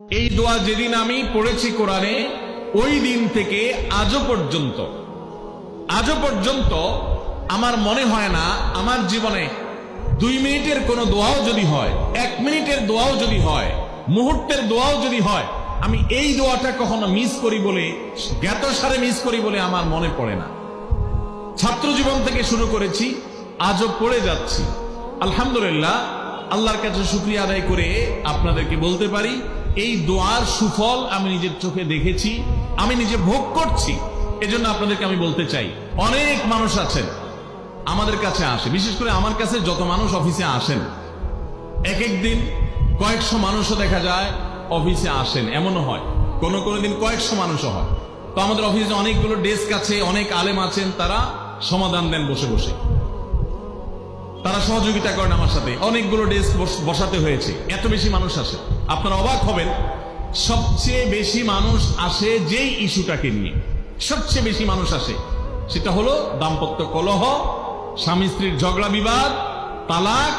এই দোয়া যেদিন আমি পড়েছি কোরআনে, ওই দিন থেকে আজও পর্যন্ত। আজও পর্যন্ত আমার মনে হয় না, আমার জীবনে দুই মিনিটের কোনো দোয়াও যদি হয়, এক মিনিটের দোয়াও যদি হয়, মুহূর্তের দোয়াও যদি হয়, আমি এই দোয়াটা কখনো মিস করি বলে, জ্ঞাত সারে মিস করি বলে আমার মনে পড়ে না। ছাত্র জীবন থেকে শুরু করেছি, আজও পড়ে যাচ্ছি। আলহামদুলিল্লাহ, আল্লাহর কাছে শুক্রিয়া আদায় করে আপনাদেরকে বলতে পারি এই দোয়ার সুফল আমি নিজের চোখে দেখেছি, আমি নিজে ভোগ করছি, এজন্য আপনাদেরকে আমি বলতে চাই, অনেক মানুষ আছেন, আমাদের কাছে আসে, বিশেষ করে আমার কাছে যত মানুষ অফিসে আসেন, এক এক দিন কয়েকশো মানুষও দেখা যায় অফিসে আসেন, এমনও হয়, কোন কোন দিন কয়েকশো মানুষও হয়। তো আমাদের অফিসে অনেকগুলো ডেস্ক আছে, অনেক আলেম আছেন, তারা সমাধান দেন বসে বসে। তারা সহযোগিতা করেন আমার সাথে। অনেকগুলো ডেস্ক বসাতে হয়েছে। এত বেশি মানুষ আসে। আপনারা অবাক হবেন, সবচেয়ে বেশি মানুষ আসে যেই ইস্যুটাকে নিয়ে। সবচেয়ে বেশি মানুষ আসে। সেটা হলো দাম্পত্য কলহ, স্বামী স্ত্রীর ঝগড়া বিবাদ, তালাক,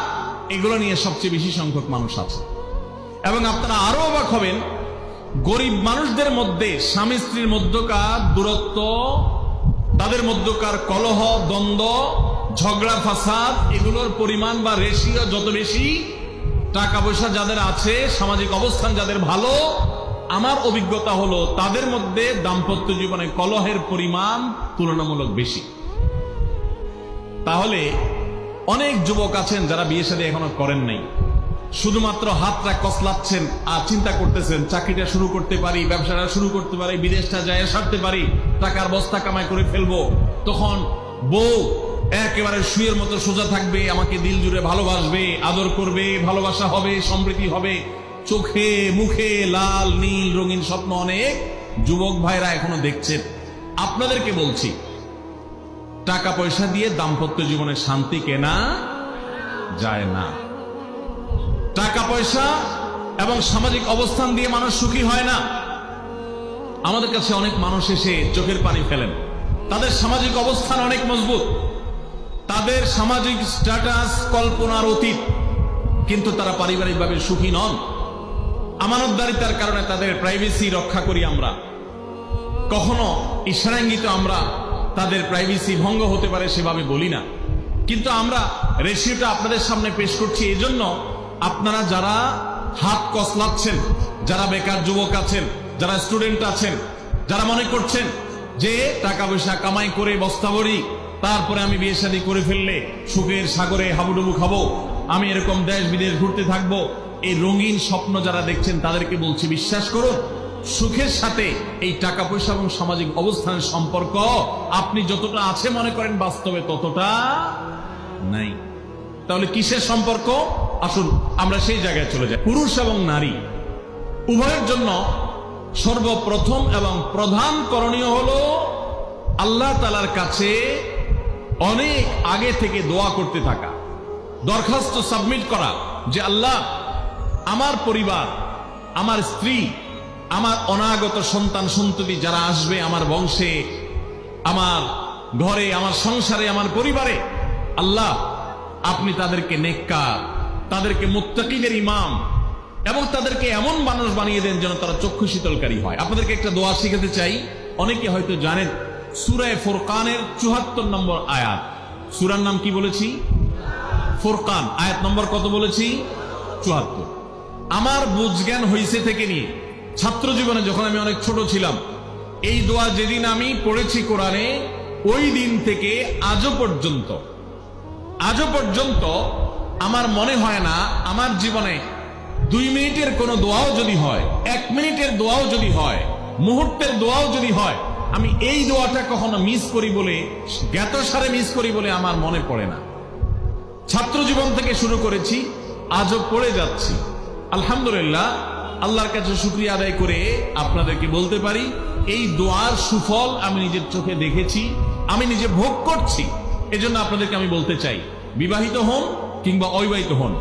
এগুলো নিয়ে সবচেয়ে বেশি সংখ্যক মানুষ আছে। এবং আপনারা আরও অবাক হবেন, গরিব মানুষদের মধ্যে স্বামী স্ত্রীর মধ্যকার দূরত্ব, তাদের মধ্যকার কলহ, দ্বন্দ্ব ঝগড়া, ফাসাদ, এগুলোর পরিমাণ বা রেশিও যত বেশি, টাকা পয়সা যাদের আছে, সামাজিক অবস্থান যাদের ভালো, আমার অভিজ্ঞতা হলো তাদের মধ্যে দাম্পত্য জীবনে কলহের পরিমাণ তুলনামূলক বেশি। তাহলে অনেক যুবক আছেন যারা বিয়ে সাথে এখনও করেন নাই। শুধুমাত্র হাতটা কসলাচ্ছেন আর চিন্তা করতেছেন, চাকরিটা শুরু করতে পারি, ব্যবসাটা শুরু করতে পারি, বিদেশটা যায়, সারতে পারি, টাকার বস্তা কামাই করে ফেলব। তখন বউ একেবারে শুয়ের মতো সোজা থাকবে, আমাকে দিল জুড়ে ভালোবাসবে, আদর করবে, ভালোবাসা হবে, সমৃদ্ধি হবে। চোখে, মুখে লাল, নীল, রঙিন স্বপ্ন অনেক যুবক ভাইরা এখনও দেখছেন। আপনাদেরকে বলছি, টাকা পয়সা দিয়ে দাম্পত্য জীবনে শান্তি কেনা যায় না। টাকা পয়সা এবং সামাজিক অবস্থান দিয়ে মানুষ সুখী হয় না। আমাদের কাছে অনেক মানুষ এসে চোখের পানি ফেলেন। তাদের সামাজিক অবস্থান অনেক মজবুত। তাদের সামাজিক স্ট্যাটাস, কল্পনার অতীত। কিন্তু তারা পারিবারিকভাবে সুখী নন। আমানতদারিতার কারণে তাদের প্রাইভেসি রক্ষা করি আমরা। কখনো ইশারাঙ্গিত আমরা তাদের প্রাইভেসি ভঙ্গ হতে পারে সেভাবে বলি না। কিন্তু আমরা রেশিওটা আপনাদের সামনে পেশ করছি এই জন্য আপনারা যারা হাত কসলাচ্ছেন, যারা বেকার যুবক আছেন, যারা স্টুডেন্ট আছেন, যারা মনে করছেন যে টাকা পয়সা কামাই করে বস্তা ভরি, তারপরে আমি বিয়ে শাদী করে ফেললে সুখের সাগরে হাবুডুবু খাব, আমি এরকম দেশ বিদেশ ঘুরতে থাকব, এই রঙিন স্বপ্ন যারা দেখছেন তাদেরকে বলছি বিশ্বাস করুন, সুখের সাথে এই টাকা পয়সা এবং সামাজিক অবস্থানের সম্পর্ক আপনি যতটা আছে মনে করেন বাস্তবে ততটা নাই। তাহলে কিসের সম্পর্ক? আসুন, আমরা সেই জায়গায় চলে যাই। পুরুষ এবং নারী, উভয়ের জন্য সর্বপ্রথম এবং প্রধান করণীয় হল আল্লাহ তালার কাছে অনেক আগে থেকে দোয়া করতে থাকা, দরখাস্ত সাবমিট করা যে আল্লাহ, আমার পরিবার, আমার স্ত্রী, আমার অনাগত সন্তান সন্ততি যারা আসবে আমার বংশে, আমার ঘরে, আমার সংসারে, আমার পরিবারে, আল্লাহ, আপনি তাদেরকে নেককার, তাদেরকে মুত্তাকিদের ইমাম এবং তাদেরকে এমন মানুষ বানিয়ে দেন যেন তারা চক্ষু শীতলকারী হয়। আপনাদেরকে একটা দোয়া শিখাতে চাই। অনেকে হয়তো জানেন, সুরায় ফোরকানের চুহাত্তর নম্বর আয়াত। সুরার নাম কি বলেছি? ফোরকান। আয়াত নম্বর কত বলেছি? চুয়াত্তর আমার বুঝজ্ঞান হইছে থেকে নিয়ে, ছাত্র জীবনে যখন আমি অনেক ছোট ছিলাম, এই দোয়া যেদিন আমি পড়েছি কোরআনে, ওই দিন থেকে আজও পর্যন্ত। আজও পর্যন্ত আমার মনে হয় না, আমার জীবনে দুই মিনিটের কোনো দোয়াও যদি হয়, এক মিনিটের দোয়াও যদি হয়, মুহূর্তের দোয়াও যদি হয়, আমি এই দোয়াটা কখনো মিস করি বলে জ্ঞাত সারে মিস করি বলে আমার মনে পড়ে না। ছাত্র জীবন থেকে শুরু করেছি, আজও পড়ে যাচ্ছি। আলহামদুলিল্লাহ, আল্লাহর কাছে শুক্রিয়া আদায় করে আপনাদেরকে বলতে পারি, এই দোয়ার সুফল আমি নিজের চোখে দেখেছি, আমি নিজে ভোগ করছি। এজন্য আপনাদেরকে আমি বলতে চাই, বিবাহিত হন কিংবা অবিবাহিত হন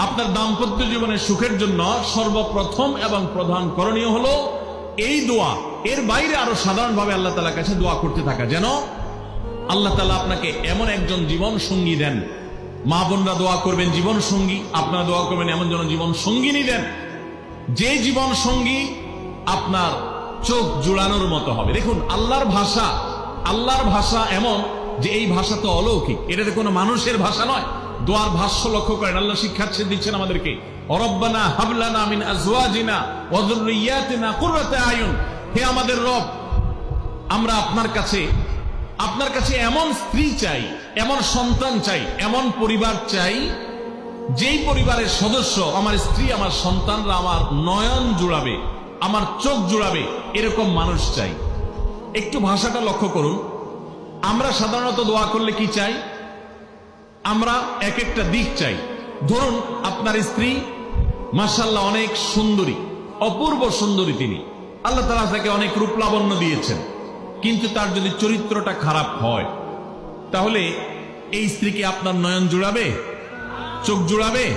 আপনার দাম্পত্য জীবনের সুখের জন্য সর্বপ্রথম এবং প্রধান করণীয় হলো এই দোয়া। এর বাইরে আরও সাধারণভাবে আল্লাহ তালার কাছে দোয়া করতে থাকা। যেন আল্লাহ তালা আপনাকে এমন একজন জীবন সঙ্গী দেন। মা বোনরা দোয়া করবেন জীবন সঙ্গী আপনারা দোয়া করবেন, এমন যেন জীবন সঙ্গিনী দেন। যে জীবন সঙ্গী আপনার চোখ জোড়ানোর মতো হবে। দেখুন, আল্লাহর ভাষা আল্লাহর ভাষা এমন যে এই ভাষা তো অলৌকিক। এটা তো কোনো মানুষের ভাষা নয়। দোয়ার ভাষ্য লক্ষ্য করেন, আল্লাহ শিক্ষাচ্ছে দিচ্ছেন আমাদেরকে, অরব্বানা হাবলানা মিন আজওয়াজিনা ওয়া যুররিয়াতিনা কুররাতা আয়ুন। হে আমাদের রব, আমরা আপনার কাছে আপনার কাছে এমন স্ত্রী চাই, এমন সন্তান চাই, এমন পরিবার চাই, যেই পরিবারের সদস্য আমার স্ত্রী, আমার সন্তানরা আমার নয়ন জুড়াবে, আমার চোখ জুড়াবে, এরকম মানুষ চাই। একটু ভাষাটা লক্ষ্য করুন। আমরা সাধারণত দোয়া করলে কি চাই? আমরা এক একটা দিক চাই। ধরুন, আপনার স্ত্রী মার্শাল্লাহ অনেক সুন্দরী, অপূর্ব সুন্দরী তিনি। আল্লাহ তালা তাকে অনেক রূপ লাবণ্য দিয়েছেন। কিন্তু তার যদি চরিত্রটা খারাপ হয়, তাহলে এই স্ত্রীকে আপনার নয়ন জুড়াবে? চোখ জুড়াবে?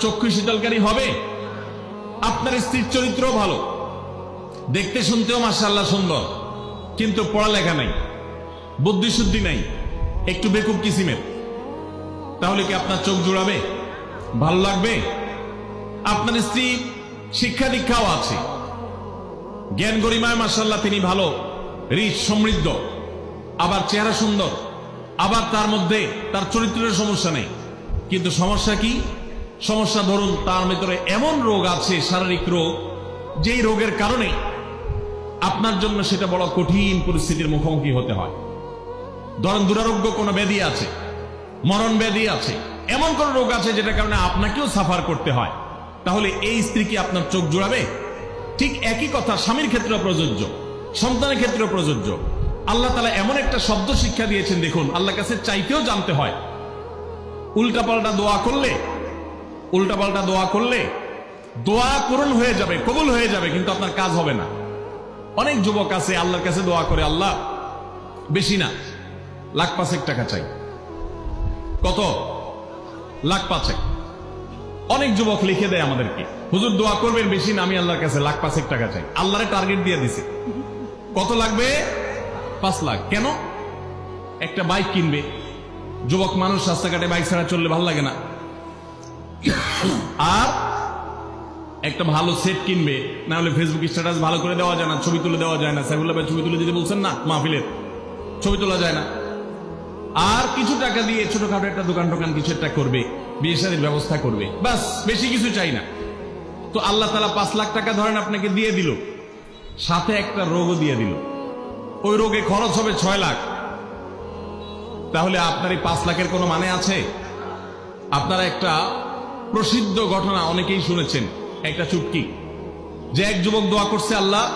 চক্ষু শীতলকারী হবে? আপনার স্ত্রীর চরিত্র ভালো। দেখতে শুনতেও মার্শাল্লাহ সুন্দর। কিন্তু পড়ালেখা নাই। বুদ্ধিশুদ্ধি নাই। একটু বেকুব কিসিমের। তাহলে কি আপনার চোখ জুড়াবে? ভালো লাগবে? আপনার স্ত্রী শিক্ষা দীক্ষাও আছে। জ্ঞান গরিমায় মাসাল্লাহ তিনি ভালো, রিচ, সমৃদ্ধ। আবার চেহারা সুন্দর। আবার তার মধ্যে তার চরিত্রের সমস্যা নেই। কিন্তু সমস্যা কি? সমস্যা ধরুন তার ভিতরে এমন রোগ আছে, শারীরিক রোগ, যেই রোগের কারণে আপনার জন্য সেটা বড় কঠিন পরিস্থিতির মুখোমুখি হতে হয়। ধরেন দুরারোগ্য কোনো ব্যাধি আছে। মরণ ব্যাধি আছে। এমন কোন রোগ আছে যেটা কারণে আপনাকেও সাফার করতে হয়। তাহলে এই স্ত্রী কি আপনার চোখ জোড়াবে? ঠিক একই কথা, স্বামীর ক্ষেত্রে প্রযোজ্য, সন্তানের ক্ষেত্রে প্রযোজ্য। আল্লাহ তালা এমন একটা শব্দ শিক্ষা দিয়েছেন, দেখুন আল্লাহ কাছে চাইতেও জানতে হয়। উল্টাপাল্টা দোয়া করলে, উল্টাপাল্টা দোয়া করলে দোয়া পূরণ হয়ে যাবে, কবুল হয়ে যাবে, কিন্তু আপনার কাজ হবে না। অনেক যুবক আছে, আল্লাহর কাছে দোয়া করে, আল্লাহ, বেশি না, লাখ পাঁচেক টাকা চাই। কত? লাখ পাঁচেক। অনেক যুবক লিখে দেয় আমাদেরকে, হুজুর, দোয়া করবেন বেশি না, আমি আল্লাহর কাছে লাখ পাঁচেক টাকা চাই। আল্লাহরে টার্গেট দিয়ে দিছে। কত লাগবে? পাঁচ লাখ। কেন? একটা বাইক কিনবে। যুবক মানুষ রাস্তাঘাটে বাইক ছাড়া চললে ভালো লাগে না। আর একটা ভালো সেট কিনবে, না হলে ফেসবুক স্ট্যাটাস ভালো করে দেওয়া যায় না, ছবি তুলে দেওয়া যায় না। সাইফুল্লাহ ভাই, ছবি তুলে দিতে বলছেন না? মাহফিলের। ছবি তোলা যায় না। আর কিছু টাকা দিয়ে ছোটখাটো একটা দোকান টোকান কিছু একটা করবে, বিয়ে শাদীর ব্যবস্থা করবে। বাস, বেশি কিছু চাই না। তো আল্লাহ তালা পাঁচ লাখ টাকা ধরেন আপনাকে দিয়ে দিল। সাথে একটা রোগও দিয়ে দিল। ওই রোগে খরচ হবে ছয় লাখ। তাহলে আপনার এই পাঁচ লাখের কোনো মানে আছে? আপনারা একটা প্রসিদ্ধ ঘটনা অনেকেই শুনেছেন, একটা চুটকি। যে এক যুবক দোয়া করছে, আল্লাহ